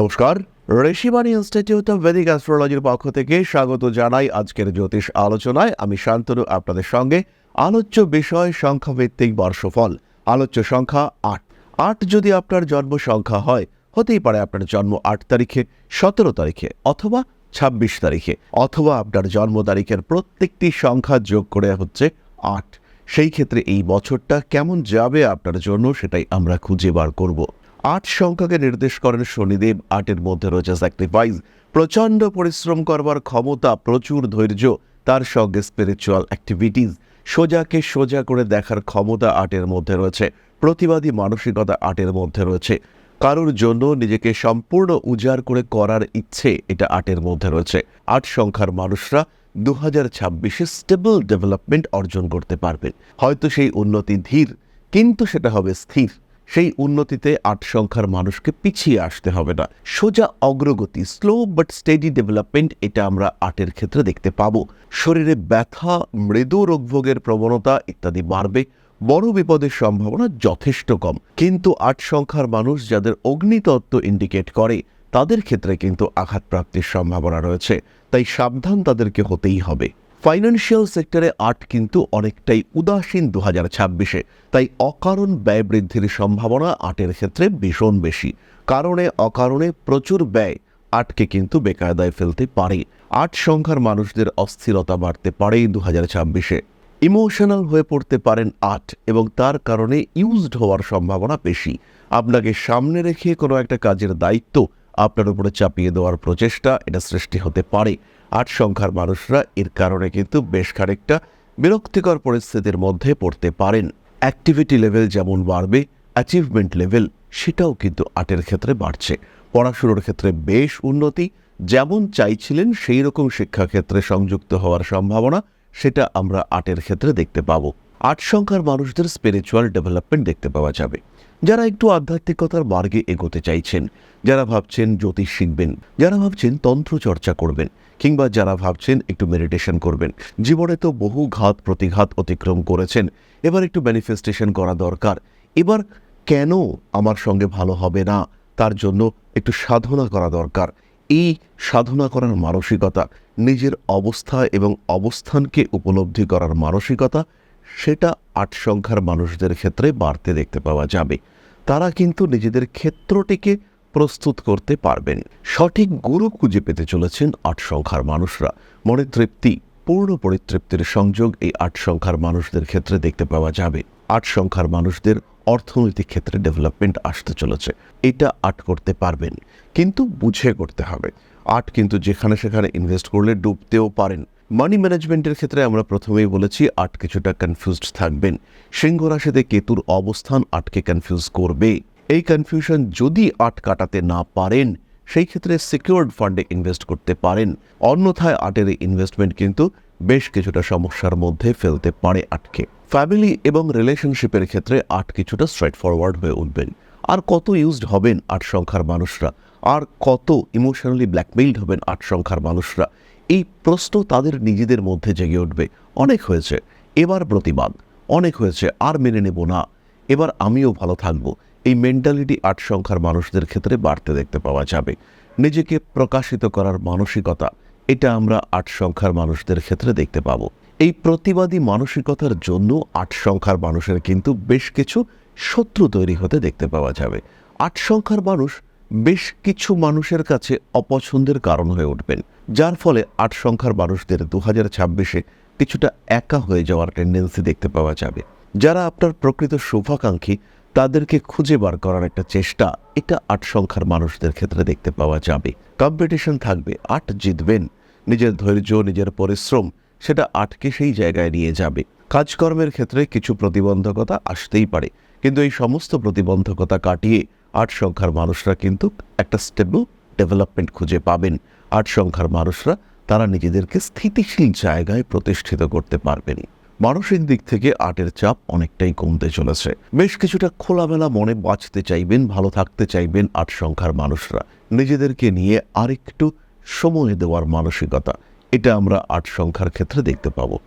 নমস্কার। Rishibani institute of Vedic অ্যাস্ট্রোলজির পক্ষ থেকে স্বাগত জানাই আজকের জ্যোতিষ আলোচনায়। আমি শান্তনু, আপনাদের সঙ্গে। আলোচ্য বিষয় সংখ্যাভিত্তিক বর্ষফল। আলোচ্য সংখ্যা আট। আট যদি আপনার জন্ম সংখ্যা হয়, হতেই পারে আপনার জন্ম আট তারিখে, সতেরো তারিখে অথবা ছাব্বিশ তারিখে, অথবা আপনার জন্ম তারিখের প্রত্যেকটি সংখ্যা যোগ করে হচ্ছে আট। সেই ক্ষেত্রে এই বছরটা কেমন যাবে আপনার জন্য, সেটাই আমরা খুঁজে বার করব। আট সংখ্যাকে নির্দেশ করেন শনিদেব, আটের মধ্যে রয়েছে স্যাক্রিফাইস প্রচণ্ড পরিশ্রম করবার ক্ষমতা, প্রচুর ধৈর্য, তার সঙ্গে স্পিরিচুয়াল অ্যাক্টিভিটিস সোজাকে সোজা করে দেখার ক্ষমতা আটের মধ্যে রয়েছে। প্রতিবাদী মানসিকতা আটের মধ্যে রয়েছে। কারোর জন্য নিজেকে সম্পূর্ণ উজাড় করে করার ইচ্ছে এটা আটের মধ্যে রয়েছে। আট সংখ্যার মানুষরা দু হাজার ছাব্বিশে স্টেবল ডেভেলপমেন্ট অর্জন করতে পারবেন হয়তো সেই উন্নতি ধীর, কিন্তু সেটা হবে স্থির। সেই উন্নতিতে আট সংখ্যার মানুষকে পিছিয়ে আসতে হবে না সোজা অগ্রগতি স্লো বাট স্টেডি ডেভেলপমেন্ট এটা আমরা আটের ক্ষেত্রে দেখতে পাবো। শরীরে ব্যথা, মৃদু রোগভোগের প্রবণতা ইত্যাদি বাড়বে। বড় বিপদের সম্ভাবনা যথেষ্ট কম। কিন্তু আট সংখ্যার মানুষ যাদের অগ্নিতত্ত্ব ইন্ডিকেট করে, তাদের ক্ষেত্রে কিন্তু আঘাতপ্রাপ্তির সম্ভাবনা রয়েছে। তাই সাবধান তাদেরকে হতেই হবে। ফাইন্যান্সিয়াল সেক্টরে আট কিন্তু অনেকটাই উদাসীন দু হাজার ছাব্বিশে। তাই অকারণ ব্যয় বৃদ্ধির সম্ভাবনা আটের ক্ষেত্রে ভীষণ বেশি। কারণে অকারণে প্রচুর ব্যয় আটকে কিন্তু বেকায়দায় ফেলতে পারে। আট সংখ্যার মানুষদের অস্থিরতা বাড়তে পারে দু হাজার ছাব্বিশে। ইমোশনাল হয়ে পড়তে পারেন আট এবং তার কারণে ইউজড হওয়ার সম্ভাবনা বেশি। আপনাকে সামনে রেখে কোনো একটা কাজের দায়িত্ব আপনার উপরে চাপিয়ে দেওয়ার প্রচেষ্টা এটা সৃষ্টি হতে পারে। আট সংখ্যার মানুষরা এর কারণে কিন্তু বেশ খানিকটা বিরক্তিকর পরিস্থিতির মধ্যে পড়তে পারেন। অ্যাক্টিভিটি লেভেল যেমন বাড়বে অ্যাচিভমেন্ট লেভেল সেটাও কিন্তু আটের ক্ষেত্রে বাড়ছে। পড়াশুনোর ক্ষেত্রে বেশ উন্নতি, যেমন চাইছিলেন সেই রকম শিক্ষাক্ষেত্রে সংযুক্ত হওয়ার সম্ভাবনা, সেটা আমরা আটের ক্ষেত্রে দেখতে পাবো। আট সংখ্যার মানুষদের স্পিরিচুয়াল ডেভেলপমেন্ট দেখতে পাওয়া যাবে। যারা একটু আধ্যাত্মিকতার মার্গে এগোতে চাইছেন, যারা ভাবছেন জ্যোতিষ শিখবেন, যারা ভাবছেন তন্ত্র চর্চা করবেন, কিংবা যারা ভাবছেন একটু মেডিটেশন করবেন, জীবনে তো বহু ঘাত প্রতিঘাত অতিক্রম করেছেন, এবার একটু ম্যানিফেস্টেশন করা দরকার। এবার কেন আমার সঙ্গে ভালো হবে না? তার জন্য একটু সাধনা করা দরকার। এই সাধনা করার মানসিকতা, নিজের অবস্থা এবং অবস্থানকে উপলব্ধি করার মানসিকতা সেটা আট সংখ্যার মানুষদের ক্ষেত্রে বাড়তে দেখতে পাওয়া যাবে। তারা কিন্তু নিজেদের ক্ষেত্রটিকে প্রস্তুত করতে পারবেন। সঠিক গুরু খুঁজে পেতে চলেছেন আট সংখ্যার মানুষরা। মনে তৃপ্তি, পূর্ণ পরিতৃপ্তির সংযোগ এই আট সংখ্যার মানুষদের ক্ষেত্রে দেখতে পাওয়া যাবে। আট সংখ্যার মানুষদের অর্থনৈতিক ক্ষেত্রে ডেভেলপমেন্ট আসতে চলেছে। এটা আট করতে পারবেন। কিন্তু বুঝে করতে হবে। আট কিন্তু যেখানে সেখানে ইনভেস্ট করলে ডুবতেও পারেন। মানি ম্যানেজমেন্টের ক্ষেত্রে আমরা প্রথমেই বলেছি আট কিছুটা কনফিউজড থাকবেন। সিংহ রাশিতে কেতুর অবস্থান আটকে কনফিউজ করবে। এই কনফিউশন যদি আট কাটাতে না পারেন, সেই ক্ষেত্রে সিকিউরড ফান্ডে ইনভেস্ট করতে পারেন। অন্যথায় আটের ইনভেস্টমেন্ট কিন্তু বেশ কিছুটা সমস্যার মধ্যে ফেলতে পারে আটকে। ফ্যামিলি এবং রিলেশনশিপের ক্ষেত্রে আট কিছুটা স্ট্রেট ফরওয়ার্ড হয়ে উঠবেন। আর কত ইউজড হবেন আট সংখ্যার মানুষরা? আর কত ইমোশনালি ব্ল্যাকমেইলড হবেন আট সংখ্যার মানুষরা? এই প্রশ্ন তাদের নিজেদের মধ্যে জেগে উঠবে। অনেক হয়েছে। এবার প্রতিবাদ। অনেক হয়েছে। আর মেনে নেব না। এবার আমিও ভালো থাকব। এই মেন্টালিটি আট সংখ্যার মানুষদের ক্ষেত্রে বাড়তে দেখতে পাওয়া যাবে। নিজেকে প্রকাশিত করার মানসিকতা, এটা আমরা আট সংখ্যার মানুষদের ক্ষেত্রে দেখতে পাবো। এই প্রতিবাদী মানসিকতার জন্য আট সংখ্যার মানুষের কিন্তু বেশ কিছু শত্রু তৈরি হতে দেখতে পাওয়া যাবে। আট সংখ্যার মানুষ বেশ কিছু মানুষের কাছে অপছন্দের কারণ হয়ে উঠবেন, যার ফলে আট সংখ্যার মানুষদের দু হাজার ছাব্বিশে কিছুটা একা হয়ে যাওয়ার টেন্ডেন্সি দেখতে পাওয়া যাবে। যারা আপনার প্রকৃত শুভাকাঙ্ক্ষী, তাদেরকে খুঁজে বার করার একটা চেষ্টা এটা আট সংখ্যার মানুষদের ক্ষেত্রে দেখতে পাওয়া যাবে। কম্পিটিশন থাকবে, আট জিতবেন, নিজের ধৈর্য, নিজের পরিশ্রম, সেটা আটকে সেই জায়গায় নিয়ে যাবে। কাজকর্মের ক্ষেত্রে কিছু প্রতিবন্ধকতা আসতেই পারে, কিন্তু এই সমস্ত প্রতিবন্ধকতা কাটিয়ে আট সংখ্যার মানুষরা কিন্তু একটা স্টেবল ডেভেলপমেন্ট খুঁজে পাবেন। আট সংখ্যার মানুষরা, তারা নিজেদেরকে স্থিতিশীল জায়গায় প্রতিষ্ঠিত করতে পারবেন। মানসিক দিক থেকে আটের চাপ অনেকটাই কমতে চলেছে। বেশ কিছুটা খোলামেলা মনে বাঁচতে চাইবেন, ভালো থাকতে চাইবেন আট সংখ্যার মানুষরা। নিজেদেরকে নিয়ে আরেকটু সময় দেওয়ার মানসিকতা, এটা আমরা আট সংখ্যার ক্ষেত্রে দেখতে পাবো।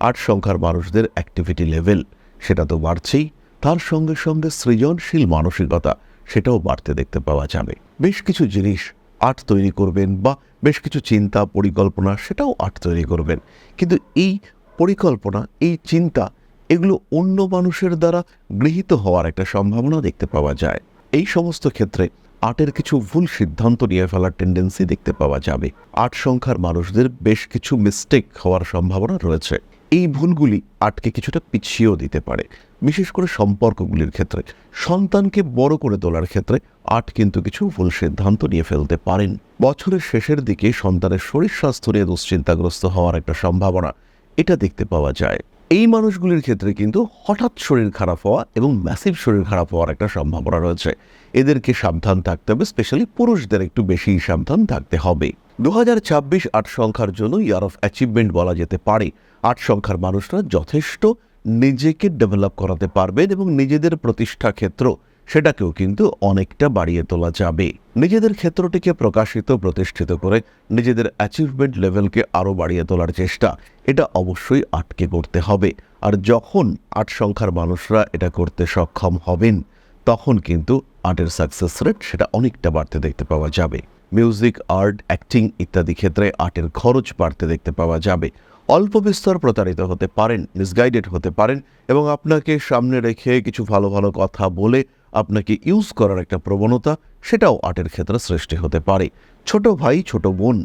আট সংখ্যার মানুষদের অ্যাক্টিভিটি লেভেল সেটা তো বাড়ছেই। তার সঙ্গে সঙ্গে সৃজনশীল মানসিকতা সেটাও বাড়তে দেখতে পাওয়া যাবে। বেশ কিছু জিনিস আর্ট তৈরি করবেন বা বেশ কিছু চিন্তা, পরিকল্পনা সেটাও আর্ট তৈরি করবেন। কিন্তু এই পরিকল্পনা, এই চিন্তা, এগুলো অন্য মানুষের দ্বারা গৃহীত হওয়ার একটা সম্ভাবনা দেখতে পাওয়া যায়। এই সমস্ত ক্ষেত্রে আর্টের কিছু ভুল সিদ্ধান্ত নিয়ে ফেলার টেন্ডেন্সি দেখতে পাওয়া যাবে। আট সংখ্যার মানুষদের বেশ কিছু মিস্টেক হওয়ার সম্ভাবনা রয়েছে। এই ভুলগুলি আটকে কিছুটা পিছিয়েও দিতে পারে, বিশেষ করে সম্পর্কগুলির ক্ষেত্রে। সন্তানকে বড় করে তোলার ক্ষেত্রে আট কিন্তু কিছু ভুল সিদ্ধান্ত নিয়ে ফেলতে পারেন। বছরের শেষের দিকে সন্তানের শরীর স্বাস্থ্য নিয়ে দুশ্চিন্তাগ্রস্ত হওয়ার একটা সম্ভাবনা, এটা দেখতে পাওয়া যায়। এই মানুষগুলির ক্ষেত্রে কিন্তু হঠাৎ শরীর খারাপ হওয়া এবং ম্যাসিভ শরীর খারাপ হওয়ার একটা সম্ভাবনা রয়েছে। এদেরকে সাবধান থাকতে হবে স্পেশালি পুরুষদের একটু বেশি সাবধান থাকতে হবে। দু হাজার আট সংখ্যার জন্য ইয়ার অফ অ্যাচিভমেন্ট বলা যেতে পারে। আট সংখ্যার মানুষরা যথেষ্ট নিজেকে ডেভেলপ করাতে পারবেন এবং নিজেদের প্রতিষ্ঠা ক্ষেত্র সেটাকেও কিন্তু অনেকটা বাড়িয়ে তোলা যাবে। নিজেদের ক্ষেত্রটিকে প্রকাশিত, প্রতিষ্ঠিত করে নিজেদের অ্যাচিভমেন্ট লেভেলকে আরও বাড়িয়ে তোলার চেষ্টা, এটা অবশ্যই আটকে করতে হবে। আর যখন আট সংখ্যার মানুষরা এটা করতে সক্ষম হবেন, তখন কিন্তু আর্টের সাকসেস রেট সেটা অনেকটা বাড়তে দেখতে পাওয়া যাবে। মিউজিক আর্ট অ্যাক্টিং ইত্যাদি ক্ষেত্রে আর্টের খরচ বাড়তে দেখতে পাওয়া যাবে। অল্প বিস্তর প্রতারিত হতে পারেন মিসগাইডেড হতে পারেন এবং আপনাকে সামনে রেখে কিছু ভালো ভালো কথা বলে আপনাকে ইউজ করার একটা প্রবণতা সেটাও আর্টের ক্ষেত্রে সৃষ্টি হতে পারে। ছোট ভাই, ছোট বোন,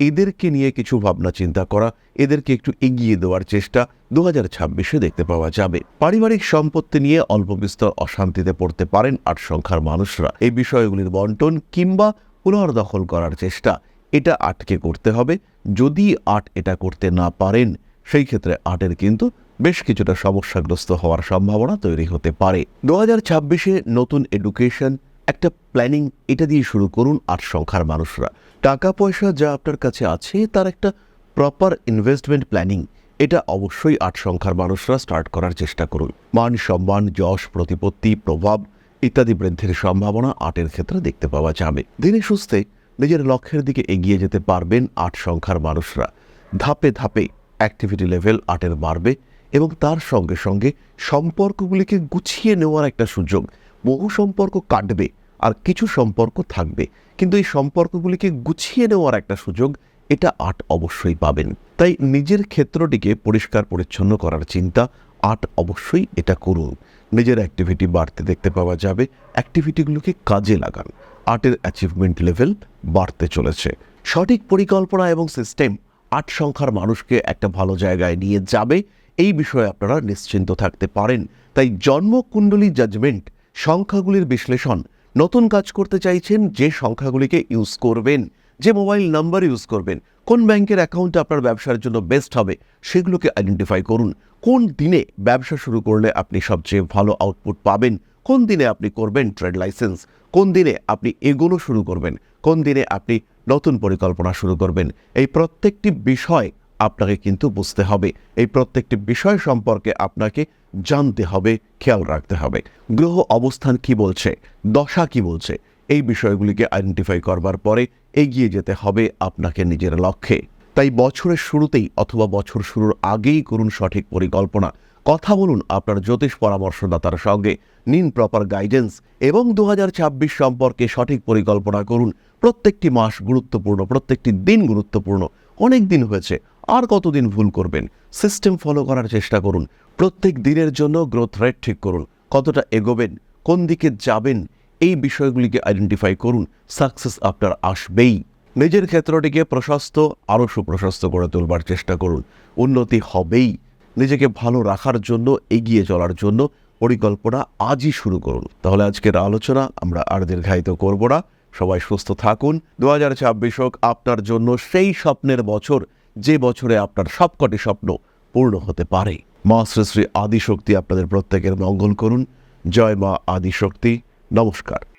এদেরকে নিয়ে কিছু ভাবনা চিন্তা করা, এদেরকে একটু এগিয়ে দেওয়ার চেষ্টা দু হাজার ছাব্বিশে দেখতে পাওয়া যাবে। পারিবারিক সম্পত্তি নিয়ে অল্প বিস্তর অশান্তিতে পড়তে পারেন আট সংখ্যার মানুষরা। এই বিষয়গুলির বন্টন কিংবা পুনর্দখল করার চেষ্টা এটা আটকে করতে হবে। যদি আট এটা করতে না পারেন, সেই ক্ষেত্রে আটের কিন্তু বেশ কিছুটা সমস্যাগ্রস্ত হওয়ার সম্ভাবনা তৈরি হতে পারে। দু হাজার ছাব্বিশে নতুন এডুকেশন একটা প্ল্যানিং এটা দিয়ে শুরু করুন আট সংখ্যার মানুষরা। টাকা পয়সা যা আপনার কাছে আছে, তার একটা প্রপার ইনভেস্টমেন্ট প্ল্যানিং এটা অবশ্যই আট সংখ্যার মানুষরা স্টার্ট করার চেষ্টা করুন। মান সম্মান, যশ, প্রতিপত্তি, প্রভাব ইত্যাদি বৃদ্ধির সম্ভাবনা আটের ক্ষেত্রে দেখতে পাওয়া যাবে। দিনে সুস্থে নিজের লক্ষ্যের দিকে এগিয়ে যেতে পারবেন আট সংখ্যার মানুষরা। ধাপে ধাপে অ্যাক্টিভিটি লেভেল আটের বাড়বে এবং তার সঙ্গে সঙ্গে সম্পর্কগুলিকে গুছিয়ে নেওয়ার একটা সুযোগ। বহু সম্পর্ক কাটবে আর কিছু সম্পর্ক থাকবে, কিন্তু এই সম্পর্কগুলিকে গুছিয়ে নেওয়ার একটা সুযোগ এটা আট অবশ্যই পাবেন। তাই নিজের ক্ষেত্রটিকে পরিষ্কার পরিচ্ছন্ন করার চিন্তা আট অবশ্যই এটা করুন। নিজের অ্যাক্টিভিটি বাড়তে দেখতে পাওয়া যাবে। অ্যাক্টিভিটিগুলোকে কাজে লাগান। আর্টের অ্যাচিভমেন্ট লেভেল বাড়তে চলেছে। সঠিক পরিকল্পনা এবং সিস্টেম আট সংখ্যার মানুষকে একটা ভালো জায়গায় নিয়ে যাবে। এই বিষয়ে আপনারা নিশ্চিন্ত থাকতে পারেন। তাই জন্মকুণ্ডলী জাজমেন্ট সংখ্যাগুলির বিশ্লেষণ নতুন কাজ করতে চাইছেন যে সংখ্যাগুলিকে ইউজ করবেন। যে মোবাইল নাম্বার ইউজ করবেন, কোন ব্যাংকের অ্যাকাউন্ট আপনার ব্যবসার জন্য বেস্ট হবে, সেগুলোকে আইডেন্টিফাই করুন। কোন দিনে ব্যবসা শুরু করলে আপনি সবচেয়ে ভালো আউটপুট পাবেন? কোন দিনে আপনি করবেন ট্রেড লাইসেন্স? কোন দিনে আপনি এগোনো শুরু করবেন? কোন দিনে আপনি নতুন পরিকল্পনা শুরু করবেন? এই প্রত্যেকটি বিষয় আপনাকে কিন্তু বুঝতে হবে। এই প্রত্যেকটি বিষয় সম্পর্কে আপনাকে জানতে হবে, খেয়াল রাখতে হবে। গ্রহ অবস্থান কি বলছে? দশা কি বলছে? এই বিষয়গুলিকে আইডেন্টিফাই করবার পরে এগিয়ে যেতে হবে আপনাকে নিজের লক্ষ্যে। তাই বছরের শুরুতেই অথবা বছর শুরুর আগেই করুন সঠিক পরিকল্পনা। কথা বলুন আপনার জ্যোতিষ পরামর্শদাতার সঙ্গে, নিন প্রপার গাইডেন্স এবং দু হাজার ছাব্বিশ সম্পর্কে সঠিক পরিকল্পনা করুন। প্রত্যেকটি মাস গুরুত্বপূর্ণ, প্রত্যেকটি দিন গুরুত্বপূর্ণ। অনেক দিন হয়েছে, আর কতদিন ভুল করবেন? সিস্টেম ফলো করার চেষ্টা করুন। প্রত্যেক দিনের জন্য গ্রোথ রেট ঠিক করুন। কতটা এগোবেন? কোন দিকে যাবেন? এই বিষয়গুলিকে আইডেন্টিফাই করুন সাকসেস আপনার আসবেই। নিজের ক্ষেত্রটিকে প্রশস্ত, আরও সুপ্রশস্ত করে তুলবার চেষ্টা করুন। উন্নতি হবেই। নিজেকে ভালো রাখার জন্য, এগিয়ে চলার জন্য পরিকল্পনা আজই শুরু করুন। তাহলে আজকের আলোচনা আমরা আর দীর্ঘায়িত করব না। সবাই সুস্থ থাকুন। দু হাজার ছাব্বিশ হোক আপনার জন্য সেই স্বপ্নের বছর, যে বছরে আপনার সবকটি স্বপ্ন পূর্ণ হতে পারে। মা শ্রী শ্রী আদিশক্তি আপনাদের প্রত্যেকের মঙ্গল করুন। জয় মা আদিশক্তি। নমস্কার।